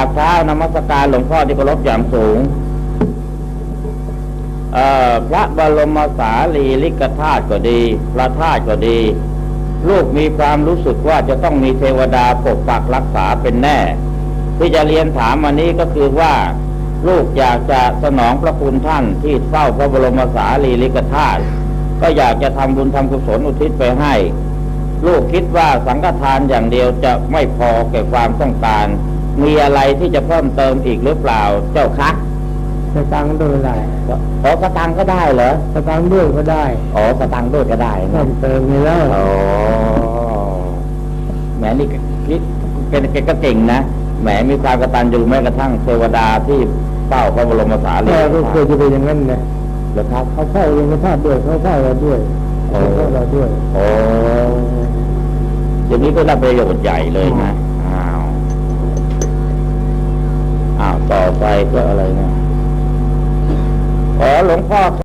ราบเท้านมัสการหลวงพ่อที่เคารพอย่างสูงพระบรมสารีริกธาตุก็ดี พระธาตุก็ดี ลูกมีความรู้สึกว่าจะต้องมีเทวดาปกปักรักษาเป็นแน่ ที่จะเรียนถามวันนี้ก็คือว่า ลูกอยากจะสนองพระคุณท่านที่เฝ้าพระบรมสารีริกธาตุก็อยากจะทำบุญทำกุศลอุทิศไปให้ ลูกคิดว่าสังฆทานอย่างเดียวจะไม่พอแก่ความต้องการ มีอะไรที่จะเพิ่มเติมอีกหรือเปล่าเจ้าคะสตังค์ด้วยได้ขอสตังค์ก็ได้เหรอสตังค์ด้วยก็ได้อ๋อสตังค์ด้วยก็ได้เพิ่นะมเติมไปแล้วอ๋อแหมนี่คิดเป็นแกก็เก่งนะแหมมีความกตัญญูแม้กระทั่งเทวดาที่เฝ้าพระบรมสารีแม่ริก็กเคธายตุจะเป็นอย่างนั้นนะเหรอครับเขาเข้าเรียนพระด้วยเขาเข้าเราด้วยโอ้เขาเข้าเราด้วยโอ้อย่างนี้ก็ได้ประโยชน์ใหญ่เลยนะ ไปก็อะไรนะขอหลวงพ่อ